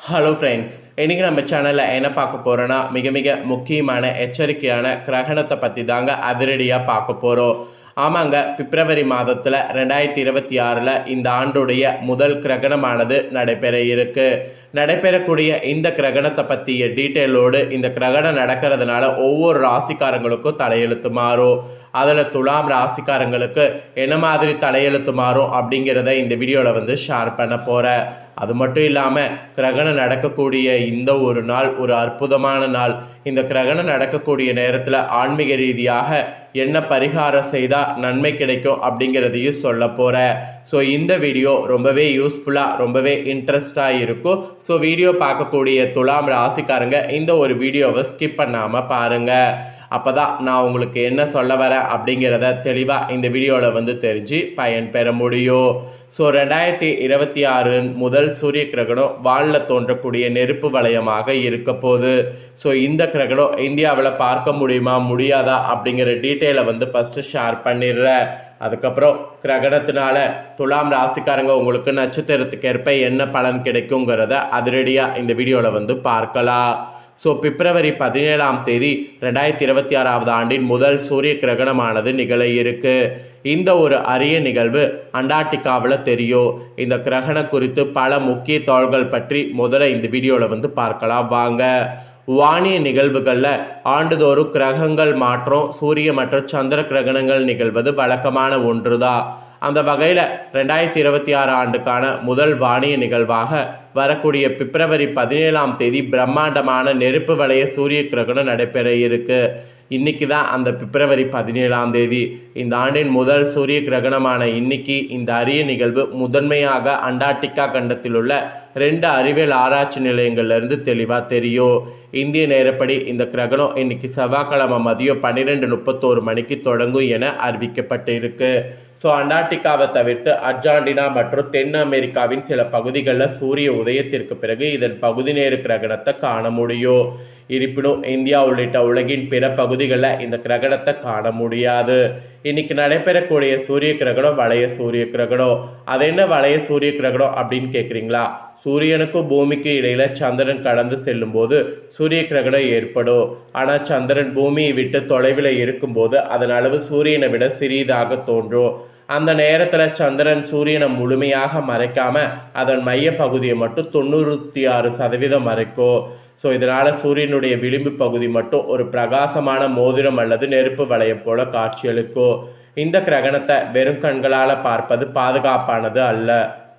Hello friends இன்றைக்கி நம்ம சேனலில் என்ன பார்க்க போகிறோன்னா மிக மிக முக்கியமான எச்சரிக்கையான கிரகணத்தை பற்றி தாங்க அதிரடியாக பார்க்க போகிறோம் ஆமாங்க பிப்ரவரி மாதத்தில் ரெண்டாயிரத்தி இருபத்தி ஆறில் இந்த ஆண்டுடைய முதல் கிரகணமானது நடைபெற இருக்கு. நடைபெறக்கூடிய இந்த கிரகணத்தை பற்றிய டீட்டெயிலோடு இந்த கிரகணம் நடக்கிறதுனால ஒவ்வொரு ராசிக்காரங்களுக்கும் தலையெழுத்து மாறும். அதில் துலாம் ராசிக்காரங்களுக்கு என்ன மாதிரி தலையெழுத்து மாறும் அப்படிங்கிறத இந்த வீடியோவில் வந்து ஷேர் பண்ண போகிறேன் அது மட்டும் இல்லாமல் கிரகணம் நடக்கக்கூடிய இந்த ஒரு நாள் ஒரு அற்புதமான நாள். இந்த கிரகணம் நடக்கக்கூடிய நேரத்தில் ஆன்மீக ரீதியாக என்ன பரிகாரம் செய்தால் நன்மை கிடைக்கும் அப்படிங்கிறதையும் சொல்ல போகிறேன் ஸோ இந்த வீடியோ ரொம்பவே யூஸ்ஃபுல்லாக ரொம்பவே இன்ட்ரெஸ்டாக இருக்கும். ஸோ வீடியோ பார்க்கக்கூடிய துலாம் ராசிக்காரங்க இந்த ஒரு வீடியோவை ஸ்கிப் பண்ணாமல் பாருங்கள் அப்போ தான் நான் உங்களுக்கு என்ன சொல்ல வரேன் அப்படிங்கிறத தெளிவாக இந்த வீடியோவில் வந்து தெரிஞ்சு பயன் பெற முடியும். ஸோ ரெண்டாயிரத்தி இருபத்தி ஆறு முதல் சூரிய கிரகணம் வானில் தோன்றக்கூடிய நெருப்பு வளையமாக இருக்க போகுது. ஸோ இந்த கிரகணம் இந்தியாவில் பார்க்க முடியுமா முடியாதா அப்படிங்கிற டீட்டெயிலை வந்து ஃபஸ்ட்டு ஷேர் பண்ணிடுறேன். அதுக்கப்புறம் கிரகணத்தினால துலாம் ராசிக்காரங்க உங்களுக்கு நட்சத்திரத்துக்கு ஏற்ப என்ன பலன் கிடைக்குங்கிறத அதிரடியாக இந்த வீடியோவில் வந்து பார்க்கலாம். ஸோ பிப்ரவரி பதினேழாம் தேதி ரெண்டாயிரத்தி இருபத்தி ஆறாவது ஆண்டின் முதல் சூரிய கிரகணமானது நிகழ இருக்கு. இந்த ஒரு அரிய நிகழ்வு அண்டார்டிகாவில் தெரியும் இந்த கிரகணம் குறித்து பல முக்கிய தாள்கள் பற்றி முதல்ல இந்த வீடியோவில் வந்து பார்க்கலாம். வாங்க. வானிய நிகழ்வுகளில் ஆண்டுதோறும் கிரகங்கள் மாற்றம் சூரிய மற்றும் சந்திர கிரகணங்கள் நிகழ்வது வழக்கமான ஒன்றுதான். அந்த வகையில் ரெண்டாயிரத்தி இருபத்தி ஆறு ஆண்டுக்கான முதல் வானிய நிகழ்வாக வரக்கூடிய பிப்ரவரி பதினேழாம் தேதி பிரம்மாண்டமான நெருப்பு வளைய சூரிய கிரகணம் நடைபெற இருக்குது இன்னைக்கு தான் அந்த பிப்ரவரி பதினேழாம் தேதி. இந்த ஆண்டின் முதல் சூரிய கிரகணமான இன்னைக்கு இந்த அரிய நிகழ்வு முதன்மையாக அண்டார்டிகா கண்டத்தில் உள்ள ரெண்டு அறிவியல் ஆராய்ச்சி நிலையங்கள்லேருந்து தெளிவாக தெரியும். இந்திய நேரப்படி இந்த கிரகணம் இன்னைக்கு செவ்வாய்க்கிழமை மதியம் பன்னிரெண்டு முப்பத்தோரு மணிக்கு தொடங்கும் என அறிவிக்கப்பட்டு இருக்கு ஸோ அண்டார்டிகாவை தவிர்த்து அர்ஜாண்டினா மற்றும் தென் அமெரிக்காவின் சில பகுதிகளில் சூரிய உதயத்திற்கு பிறகு இதன் பகுதி நேர கிரகணத்தை காண முடியும். இருப்பினும் இந்தியா உள்ளிட்ட உலகின் பிற பகுதிகளில் இந்த கிரகணத்தை காண முடியாது. இன்னைக்கு நடைபெறக்கூடிய சூரிய கிரகணம் வளைய சூரிய கிரகணம். அது என்ன வளைய சூரிய கிரகணம் அப்படின்னு கேட்குறீங்களா சூரியனுக்கும் பூமிக்கும் இடையில சந்திரன் கடந்து செல்லும்போது சூரிய கிரகணம் ஏற்படும். ஆனால் சந்திரன் பூமியை விட்டு தொலைவில் இருக்கும்போது அதன் அளவு சூரியனை விட சிறியதாக தோன்றும். அந்த நேரத்தில் சந்திரன் சூரியனை முழுமையாக மறைக்காமல் அதன் மையப்பகுதியை மட்டும் தொண்ணூற்றி ஆறு சதவீதம் மறைக்கும் ஸோ இதனால் சூரியனுடைய விளிம்பு பகுதி மட்டும் ஒரு பிரகாசமான மோதிரம் அல்லது நெருப்பு வளையம் போல காட்சியளிக்கும் இந்த கிரகணத்தை வெறும் கண்களால் பார்ப்பது பாதுகாப்பானது அல்ல.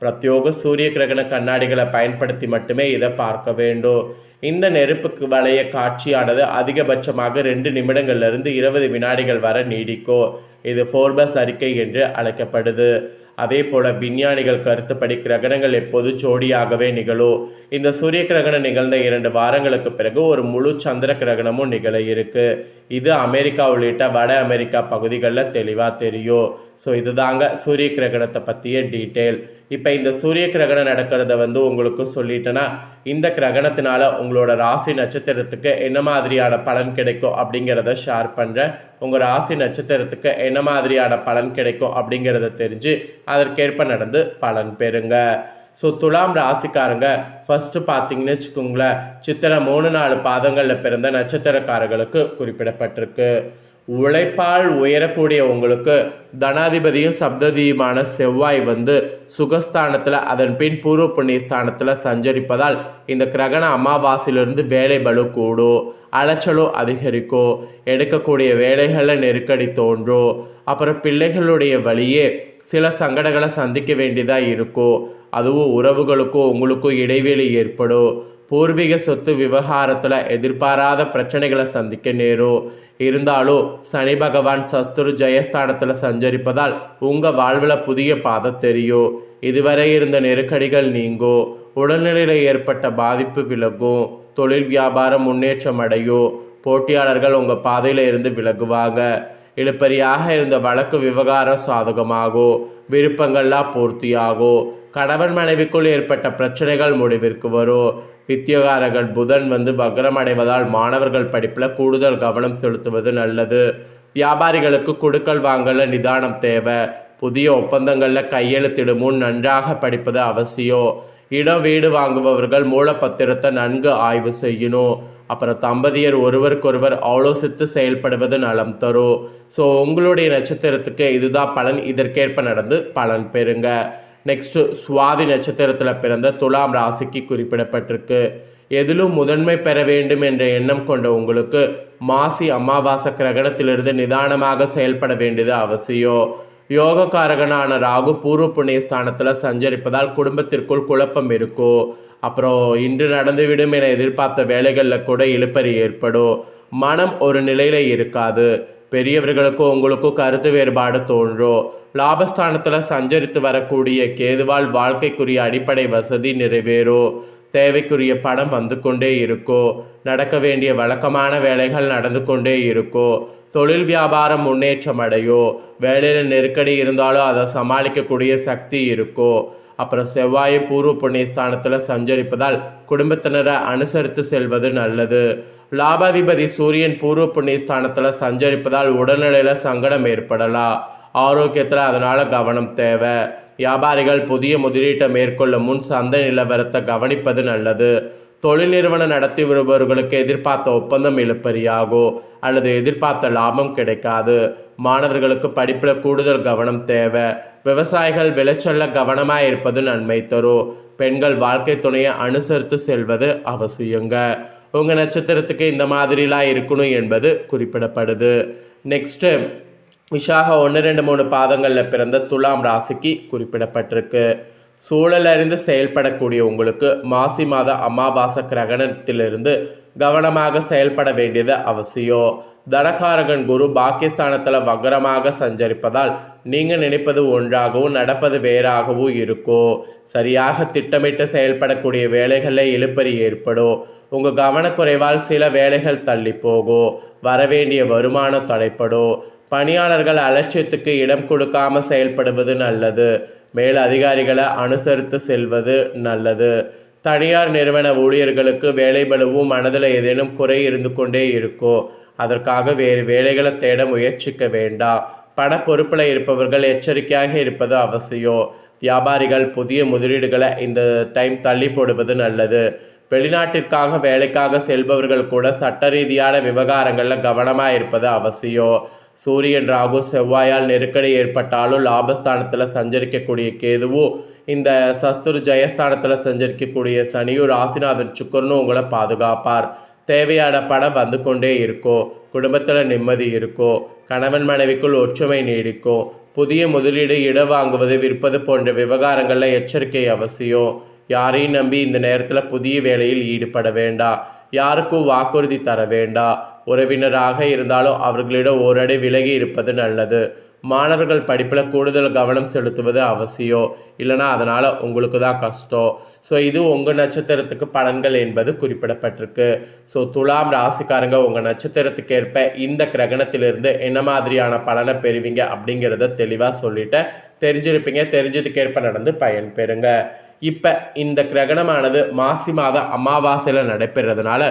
பிரத்யோக சூரிய கிரகண கண்ணாடிகளை பயன்படுத்தி மட்டுமே இதை பார்க்க வேண்டும். இந்த நெருப்புக்கு வளைய காட்சியானது அதிகபட்சமாக ரெண்டு நிமிடங்கள்லேருந்து இருபது வினாடிகள் வரை நீடிக்கும். இது ஃபோர்பஸ் அறிக்கை என்று அழைக்கப்படுது. அதே போல விஞ்ஞானிகள் கருத்துப்படி கிரகணங்கள் எப்போது ஜோடியாகவே நிகழும். இந்த சூரிய கிரகணம் நிகழ்ந்த இரண்டு வாரங்களுக்கு பிறகு ஒரு முழு சந்திர கிரகணமும் நிகழ இருக்கு. இது அமெரிக்கா உள்ளிட்ட வட அமெரிக்கா பகுதிகளில் தெளிவாக தெரியும். ஸோ இதுதாங்க சூரிய கிரகணத்தை பற்றிய டீட்டெயில். இப்போ இந்த சூரிய கிரகணம் நடக்கிறத வந்து உங்களுக்கு சொல்லிட்டேன்னா இந்த கிரகணத்தினால உங்களோட ராசி நட்சத்திரத்துக்கு என்ன மாதிரியான பலன் கிடைக்கும் அப்படிங்கிறத ஷேர் பண்ணுறேன் உங்கள் ராசி நட்சத்திரத்துக்கு என்ன மாதிரியான பலன் கிடைக்கும் அப்படிங்கிறத தெரிஞ்சு அதற்கேற்ப நடந்து பலன் பெறுங்க. ஸோ துலாம் ராசிக்காரங்க ஃபஸ்ட்டு பார்த்தீங்கன்னு வச்சுக்கோங்களேன் சித்திரை மூணு நாலு பாதங்களில் பிறந்த நட்சத்திரக்காரர்களுக்கு குறிப்பிடப்பட்டிருக்கு. உழைப்பால் உயரக்கூடிய உங்களுக்கு தனாதிபதியும் சப்ததியுமான செவ்வாய் வந்து சுகஸ்தானத்தில் அதன் பின் பூர்வ புண்ணிய ஸ்தானத்தில் சஞ்சரிப்பதால் இந்த கிரகண அமாவாசையிலிருந்து வேலை பலு கூடும் அலைச்சலும் அதிகரிக்கும் எடுக்கக்கூடிய வேலைகளில் நெருக்கடி தோன்றும் அப்புறம் பிள்ளைகளுடைய வழியே சில சங்கடங்களை சந்திக்க வேண்டியதாக இருக்கும் அதுவும் உறவுகளுக்கும் உங்களுக்கும் இடைவெளி ஏற்படும் பூர்வீக சொத்து விவகாரத்தில் எதிர்பாராத பிரச்சனைகளை சந்திக்க நேரும் இருந்தாலும் சனி பகவான் சஸ்துரு ஜெயஸ்தானத்தில் சஞ்சரிப்பதால் உங்கள் வாழ்வில் புதிய பாதை தெரியும். இதுவரை இருந்த நெருக்கடிகள் நீங்கும் உடல்நிலையில் ஏற்பட்ட பாதிப்பு விலகும். தொழில் வியாபாரம் முன்னேற்றம் அடையும் போட்டியாளர்கள் உங்கள் பாதையில் இருந்து விலகுவாங்க. இழுப்பறியாக இருந்த வழக்கு விவகாரம் சாதகமாகும் விருப்பங்கள்லாம் பூர்த்தியாகும் கணவன் மனைவிக்குள் ஏற்பட்ட பிரச்சனைகள் முடிவிற்கு வரும். வித்தியோகாரர்கள் புதன் வந்து வக்ரம் அடைவதால் மாணவர்கள் படிப்பில் கூடுதல் கவனம் செலுத்துவது நல்லது. வியாபாரிகளுக்கு கொடுக்கல் வாங்கல நிதானம் தேவை. புதிய ஒப்பந்தங்களில் கையெழுத்திடும் முன் நன்றாக படிப்பது அவசியம். இடம் வீடு வாங்குபவர்கள் மூலப்பத்திரத்தை நன்கு ஆய்வு செய்யணும். அப்புறம் தம்பதியர் ஒருவருக்கொருவர் ஆலோசித்து செயல்படுவது நலம் தரும். ஸோ உங்களுடைய நட்சத்திரத்துக்கு இதுதான் பலன். இதற்கேற்ப நடந்து பலன் பெறுங்க. நெக்ஸ்ட்டு சுவாதி நட்சத்திரத்தில் பிறந்த துலாம் ராசிக்கு குறிப்பிடப்பட்டிருக்கு. எதிலும் முதன்மை பெற வேண்டும் என்ற எண்ணம் கொண்ட உங்களுக்கு மாசி அமாவாசை கிரகணத்திலிருந்து நிதானமாக செயல்பட வேண்டியது அவசியம். யோகக்காரகனான ராகு பூர்வ புண்ணிய ஸ்தானத்தில் சஞ்சரிப்பதால் குடும்பத்திற்குள் குழப்பம் இருக்கும். அப்புறம் இன்று நடந்துவிடும் என எதிர்பார்த்த வேலைகளில் கூட இழுப்பறி ஏற்படும். மனம் ஒரு நிலையில் இருக்காது. பெரியவர்களுக்கும் உங்களுக்கும் கருத்து வேறுபாடு தோன்றும். லாபஸ்தானத்தில் சஞ்சரித்து வரக்கூடிய கேதுவால் வாழ்க்கைக்குரிய அடிப்படை வசதி நிறைவேறும் தேவைக்குரிய பணம் வந்து கொண்டே இருக்கும் நடக்க வேண்டிய வழக்கமான வேலைகள் நடந்து கொண்டே இருக்கும் தொழில் வியாபாரம் முன்னேற்றம் அடையும் வேலையில் நெருக்கடி இருந்தாலும் அதை சமாளிக்கக்கூடிய சக்தி இருக்கும் அப்புறம் செவ்வாய் பூர்வ புண்ணிய ஸ்தானத்தில் சஞ்சரிப்பதால் குடும்பத்தினரை அனுசரித்து செல்வது நல்லது. லாபாதிபதி சூரியன் பூர்வ புண்ணிய ஸ்தானத்தில் சஞ்சரிப்பதால் உடல்நிலையில் சங்கடம் ஏற்படலாம். ஆரோக்கியத்தில் அதனால் கவனம் தேவை. வியாபாரிகள் புதிய முதலீட்டை மேற்கொள்ளும் முன் சந்தை நிலவரத்தை கவனிப்பது நல்லது. தொழில் நிறுவனம் நடத்தி வருபவர்களுக்கு எதிர்பார்த்த ஒப்பந்தம் இழுப்பறியாகும் அல்லது எதிர்பார்த்த லாபம் கிடைக்காது. மாணவர்களுக்கு படிப்பில் கூடுதல் கவனம் தேவை. விவசாயிகள் விளைச்சல்ல கவனமாக இருப்பது நன்மை தரும் பெண்கள் வாழ்க்கை துணையை அனுசரித்து செல்வது அவசியங்க. உங்கள் நட்சத்திரத்துக்கு இந்த மாதிரிலாம் இருக்கணும் என்பது குறிப்பிடப்படுது. நெக்ஸ்ட்டு விஷாக ஒன்று ரெண்டு மூணு பாதங்களில் பிறந்த துலாம் ராசிக்கு குறிப்பிடப்பட்டிருக்கு. சூழல் அறிந்து செயல்படக்கூடிய உங்களுக்கு மாசி மாத அமாவாசை கிரகணத்திலிருந்து கவனமாக செயல்பட வேண்டியது அவசியம். தனகாரகன் குரு பாகிஸ்தானத்தில் வக்கரமாக சஞ்சரிப்பதால் நீங்கள் நினைப்பது ஒன்றாகவும் நடப்பது வேறாகவும் இருக்கும். சரியாக திட்டமிட்டு செயல்படக்கூடிய வேலைகளில் இழுப்பறி ஏற்படும். உங்கள் கவனக்குறைவால் சில வேலைகள் தள்ளி போகும். வரவேண்டிய வருமானம் தடைப்படும். பணியாளர்கள் அலட்சியத்துக்கு இடம் கொடுக்காம செயல்படுவது நல்லது. மேல் அதிகாரிகளை அனுசரித்து செல்வது நல்லது. தனியார் நிறுவன ஊழியர்களுக்கு வேலை பலுவும் மனதில் ஏதேனும் குறை இருந்து கொண்டே இருக்கும் அதற்காக வேறு வேலைகளை தேட முயற்சிக்க வேண்டாம் பண பொறுப்பில் இருப்பவர்கள் எச்சரிக்கையாக இருப்பது அவசியம் வியாபாரிகள் புதிய முதலீடுகளை இந்த டைம் தள்ளி போடுவது நல்லது. வெளிநாட்டிற்காக வேலைக்காக செல்பவர்கள் கூட சட்ட ரீதியான விவகாரங்களில் கவனமாக இருப்பது அவசியம் சூரியன் ராகு செவ்வாயால் நெருக்கடி ஏற்பட்டாலும் லாபஸ்தானத்தில் சஞ்சரிக்கக்கூடிய கேதுவும் இந்த சஸ்துரு ஜெயஸ்தானத்தில் சஞ்சரிக்கக்கூடிய சனியும் ராசிநாதன் சுக்கரனும் உங்களை பாதுகாப்பார். தேவையான படம் வந்து கொண்டே இருக்கும். குடும்பத்தில் நிம்மதி இருக்கும். கணவன் மனைவிக்குள் ஒற்றுமை நீடிக்கும். புதிய முதலீடு இடம் வாங்குவது விற்பது போன்ற விவகாரங்களில் எச்சரிக்கை அவசியம். யாரையும் நம்பி இந்த நேரத்தில் புதிய வேலையில் ஈடுபட வேண்டாம். யாருக்கும் வாக்குறுதி தர வேண்டாம். உறவினராக இருந்தாலும் அவர்களிடம் ஓரடி விலகி இருப்பது நல்லது. மாணவர்கள் படிப்பில் கூடுதல் கவனம் செலுத்துவது அவசியம். இல்லைனா அதனால் உங்களுக்கு தான் கஷ்டம். ஸோ இது உங்கள் நட்சத்திரத்துக்கு பலன்கள் என்பது குறிப்பிடப்பட்டிருக்கு. ஸோ துலாம் ராசிக்காரங்க உங்கள் நட்சத்திரத்துக்கு ஏற்ப இந்த கிரகணத்திலிருந்து என்ன மாதிரியான பலனை பெறுவீங்க அப்படிங்கிறத தெளிவாக சொல்லிட்டு தெரிஞ்சிருப்பீங்க. தெரிஞ்சதுக்கேற்ப நடந்து பயன்பெறுங்க இப்போ இந்த கிரகணமானது மாசி மாத அமாவாசையில் நடைபெறதுனால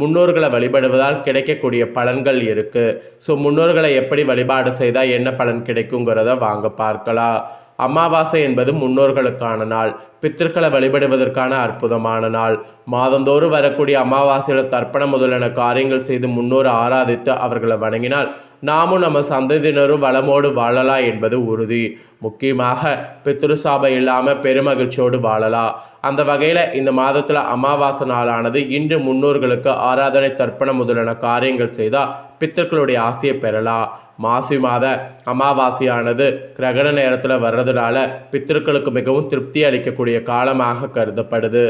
முன்னோர்களை வழிபடுவதால் கிடைக்கக்கூடிய பலன்கள் இருக்குது ஸோ முன்னோர்களை எப்படி வழிபாடு செய்தால் என்ன பலன் கிடைக்குங்கிறத வாங்க பார்க்கலாம். அமாவாசை என்பது முன்னோர்களுக்கான நாள். பித்திருக்களை வழிபடுவதற்கான அற்புதமான நாள். மாதந்தோறும் வரக்கூடிய அமாவாசையில் தர்ப்பணம் முதலான காரியங்கள் செய்து முன்னோர் ஆராதித்து அவர்களை வணங்கினால் நாமும் நம்ம சந்ததியினரும் வளமோடு வாழலாம் என்பது உறுதி. முக்கியமாக பித்ருசாபம் இல்லாமல் பெருமகிழ்ச்சியோடு வாழலாம் அந்த வகையில் இந்த மாதத்தில் அமாவாசை நாளானது இன்று முன்னோர்களுக்கு ஆராதனை தர்ப்பணம் முதலான காரியங்கள் செய்தால் பித்தர்களுடைய ஆசையை பெறலாம் மாசி மாத அமாவாசையானது கிரகண நேரத்தில் வர்றதுனால பித்திருக்களுக்கு மிகவும் திருப்தி அளிக்கக்கூடிய காலமாக கருதப்படுது.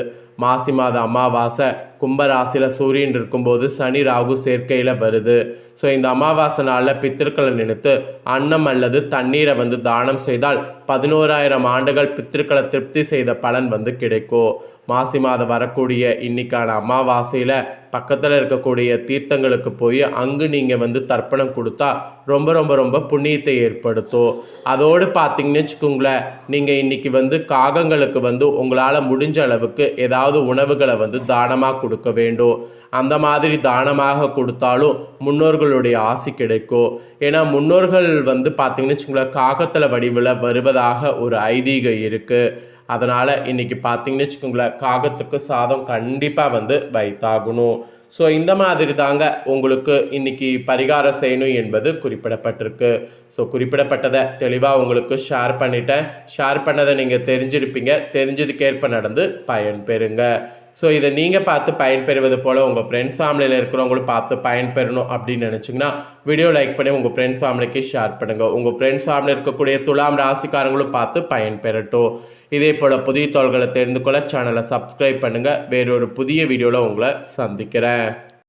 மாசி மாத அமாவாசை கும்பராசியில் சூரியன் இருக்கும்போது சனி ராகு சேர்க்கையில் வருது. ஸோ இந்த அமாவாசை நாளில் பித்திருக்களை நினைத்து அன்னம் அல்லது தண்ணீரை வந்து தானம் செய்தால் பதினோராயிரம் ஆண்டுகள் பித்திருக்களை திருப்தி செய்த பலன் வந்து கிடைக்கும். மாசி மாதம் வரக்கூடிய இன்னைக்கான அமாவாசையில் பக்கத்தில் இருக்கக்கூடிய தீர்த்தங்களுக்கு போய் அங்கு நீங்கள் வந்து தர்ப்பணம் கொடுத்தா ரொம்ப ரொம்ப ரொம்ப புண்ணியத்தை ஏற்படுத்தும். அதோடு பார்த்தீங்கன்னு வச்சுக்கோங்களேன் நீங்கள் இன்றைக்கி வந்து காகங்களுக்கு வந்து உங்களால் முடிஞ்ச அளவுக்கு ஏதாவது உணவுகளை வந்து தானமாக கொடுக்க வேண்டும். அந்த மாதிரி தானமாக கொடுத்தாலும் முன்னோர்களுடைய ஆசி கிடைக்கும். ஏன்னா முன்னோர்கள் வந்து பார்த்தீங்கன்னு வச்சுக்கோங்களேன் காகத்தில் வடிவில் வருவதாக ஒரு ஐதீகம் இருக்குது அதனால் இன்றைக்கி பார்த்தீங்கன்னு வச்சுக்கோங்களேன் காகத்துக்கு சாதம் கண்டிப்பாக வந்து வைத்தாகணும். ஸோ இந்த மாதிரி தாங்க உங்களுக்கு இன்னைக்கு பரிகாரம் செய்யணும் என்பது குறிப்பிடப்பட்டிருக்கு. ஸோ குறிப்பிடப்பட்டதை தெளிவாக உங்களுக்கு ஷேர் பண்ணிட்டேன். ஷேர் பண்ணதை நீங்கள் தெரிஞ்சிருப்பீங்க. தெரிஞ்சதுக்கேற்ப நடந்து பயன்பெறுங்க ஸோ இதை நீங்கள் பார்த்து பயன்பெறுவது போல் உங்கள் ஃப்ரெண்ட்ஸ் ஃபேமிலியில் இருக்கிறவங்களும் பார்த்து பயன்பெறணும் அப்படின்னு நினச்சிங்கன்னா வீடியோ லைக் பண்ணி உங்கள் ஃப்ரெண்ட்ஸ் ஃபேமிலிக்கு ஷேர் பண்ணுங்கள் உங்கள் ஃப்ரெண்ட்ஸ் ஃபேமிலியில் இருக்கக்கூடிய துலாம் ராசிக்காரங்களும் பார்த்து பயன்பெறட்டும். இதே போல் புதிய தோள்களை தெரிந்து கொள்ள சேனலை சப்ஸ்கிரைப் பண்ணுங்கள் வேறொரு புதிய வீடியோவில் உங்களை சந்திக்கிறேன்.